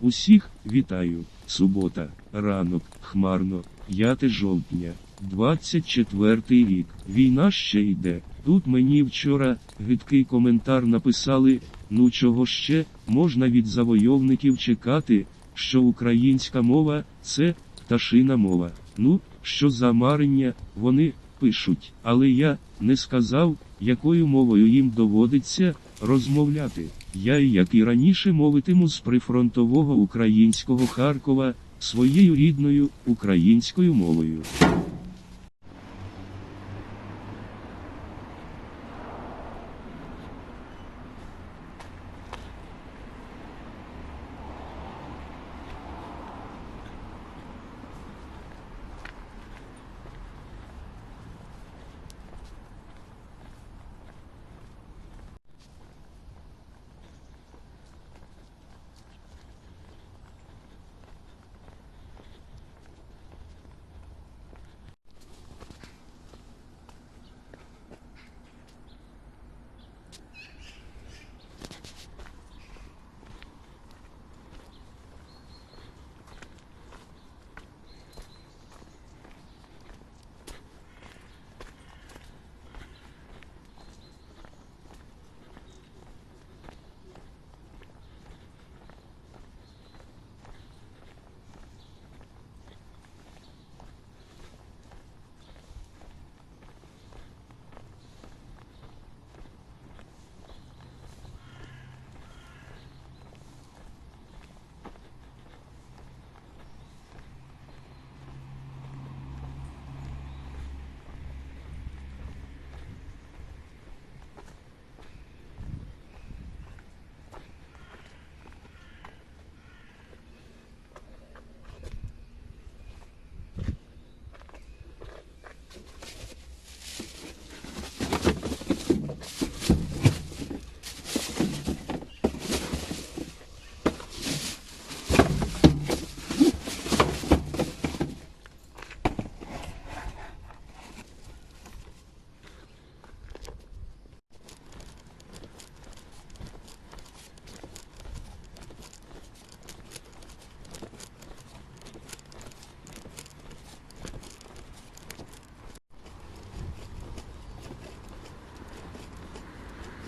Усіх вітаю. Субота, ранок, хмарно, 5 жовтня, 24 рік. Війна ще йде. Тут мені вчора гидкий коментар написали, ну чого ще, можна від завойовників чекати, що українська мова це пташина мова. Ну, що за марення, вони пишуть, але я не сказав, якою мовою їм доводиться розмовляти. Я, як і раніше, мовитиму з прифронтового українського Харкова своєю рідною українською мовою.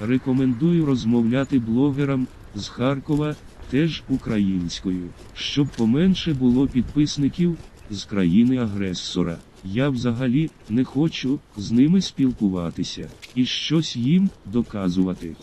Рекомендую розмовляти блогерам з Харкова теж українською, щоб поменше було підписників з країни-агресора. Я взагалі не хочу з ними спілкуватися і щось їм доказувати.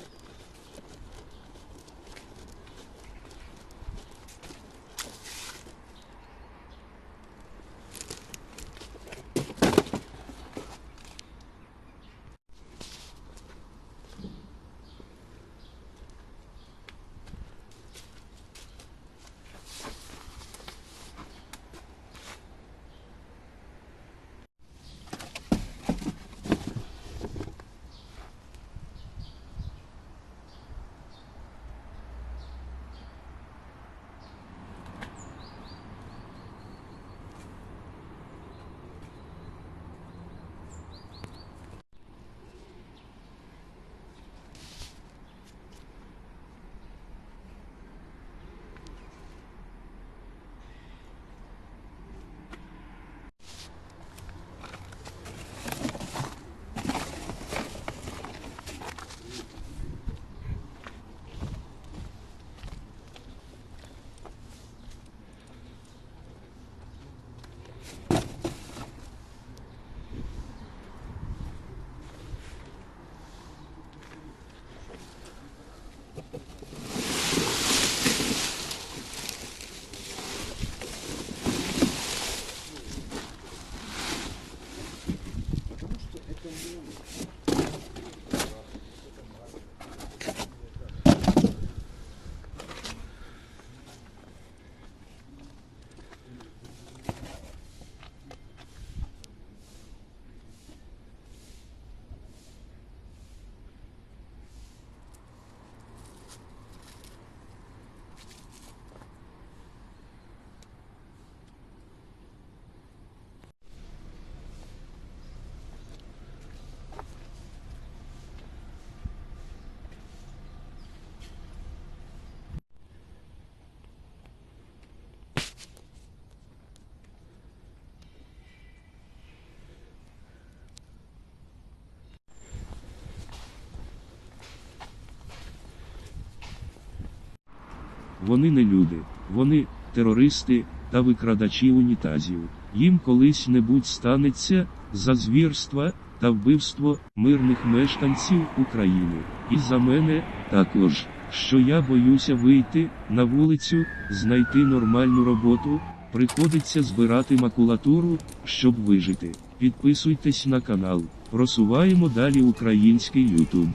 Вони не люди, вони терористи та викрадачі унітазів. Їм колись небудь станеться за звірства та вбивство мирних мешканців України. І за мене також, що я боюся вийти на вулицю, знайти нормальну роботу, приходиться збирати макулатуру, щоб вижити. Підписуйтесь на канал, просуваємо далі український YouTube.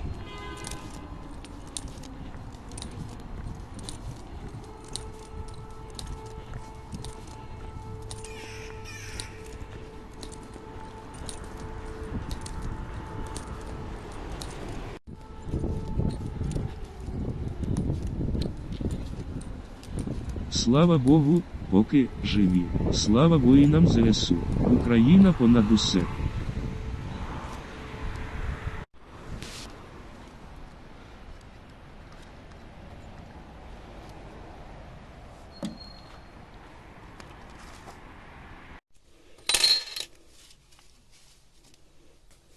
Слава Богу, поки живі. Слава воїнам ЗСУ. Україна понад усе.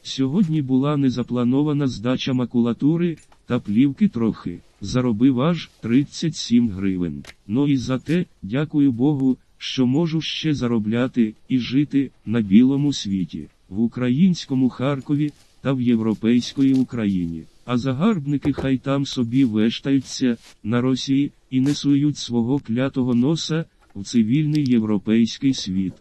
Сьогодні була незапланована здача макулатури, та плівки трохи. Заробив аж 37 гривень. Ну і за те, дякую Богу, що можу ще заробляти і жити на білому світі, в українському Харкові та в європейської Україні. А загарбники хай там собі вештаються на Росії і не сують свого клятого носа в цивільний європейський світ.